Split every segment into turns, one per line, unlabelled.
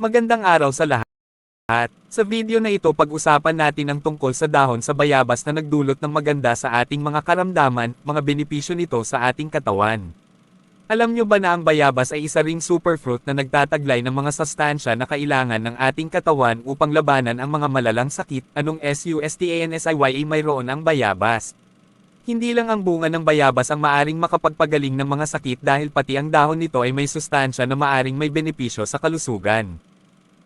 Magandang araw sa lahat. Sa video na ito pag-usapan natin ang tungkol sa dahon sa bayabas na nagdulot ng maganda sa ating mga karamdaman, mga benepisyo nito sa ating katawan. Alam nyo ba na ang bayabas ay isa ring superfruit na nagtataglay ng mga sustansya na kailangan ng ating katawan upang labanan ang mga malalang sakit? Anong SUSTANSIYA mayroon ang bayabas? Hindi lang ang bunga ng bayabas ang maaring makapagpagaling ng mga sakit dahil pati ang dahon nito ay may sustansya na maaring may benepisyo sa kalusugan.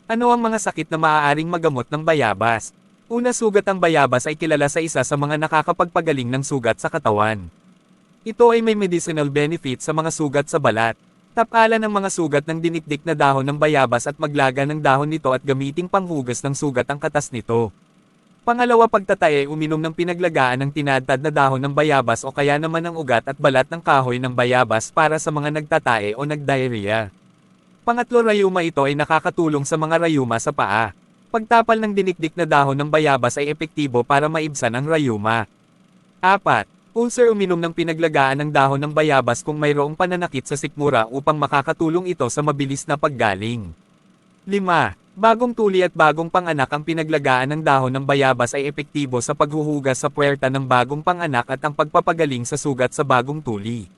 Ano ang mga sakit na maaaring magamot ng bayabas? Una sugat ang bayabas ay kilala sa isa sa mga nakakapagpagaling ng sugat sa katawan. Ito ay may medicinal benefit sa mga sugat sa balat. Tapalan ng mga sugat ng dinikdik na dahon ng bayabas at maglaga ng dahon nito at gamiting panghugas ng sugat ang katas nito. Pangalawa pagtatae uminom ng pinaglagaan ng tinadtad na dahon ng bayabas o kaya naman ang ugat at balat ng kahoy ng bayabas para sa mga nagtatae o nagdiarrhea. Pangatlo rayuma ito ay nakakatulong sa mga rayuma sa paa. Pagtapal ng dinikdik na dahon ng bayabas ay epektibo para maibsan ang rayuma. 4. Ulcer uminom ng pinaglagaan ng dahon ng bayabas kung mayroong pananakit sa sikmura upang makakatulong ito sa mabilis na paggaling. 5. Bagong tuli at bagong panganak ang pinaglagaan ng dahon ng bayabas ay epektibo sa paghuhugas sa puwerta ng bagong panganak at ang pagpapagaling sa sugat sa bagong tuli.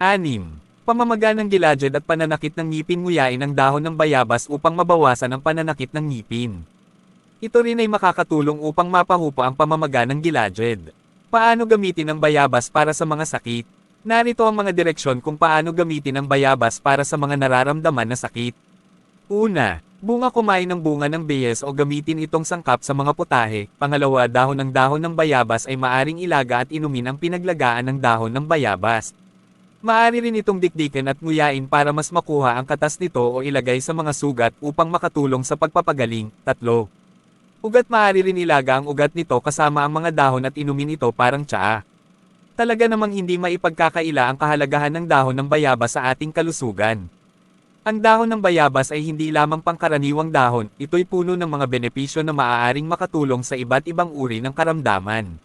6. Pamamaga ng gilagid at pananakit ng ngipin nguyain ang dahon ng bayabas upang mabawasan ang pananakit ng ngipin. Ito rin ay makakatulong upang mapahupa ang pamamaga ng gilagid. Paano gamitin ang bayabas para sa mga sakit? Narito ang mga direksyon kung paano gamitin ang bayabas para sa mga nararamdaman na sakit. Una, bunga kumain ng bunga ng beyes o gamitin itong sangkap sa mga putahe. Pangalawa, dahon ng dahon ng bayabas ay maaring ilaga at inumin ang pinaglagaan ng dahon ng bayabas. Maari rin itong dikdikin at nguyain para mas makuha ang katas nito o ilagay sa mga sugat upang makatulong sa pagpapagaling. Tatlo. Ugat maaari rin ilaga ang ugat nito kasama ang mga dahon at inumin ito parang tsaa. Talaga namang hindi maipagkakaila ang kahalagahan ng dahon ng bayabas sa ating kalusugan. Ang dahon ng bayabas ay hindi lamang pangkaraniwang dahon, ito'y puno ng mga benepisyo na maaaring makatulong sa iba't ibang uri ng karamdaman.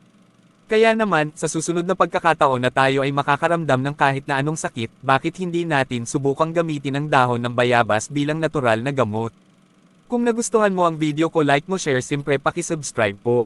Kaya naman, sa susunod na pagkakataon na tayo ay makakaramdam ng kahit na anong sakit, bakit hindi natin subukang gamitin ang dahon ng bayabas bilang natural na gamot? Kung nagustuhan mo ang video ko like mo share simpre pakisubscribe po.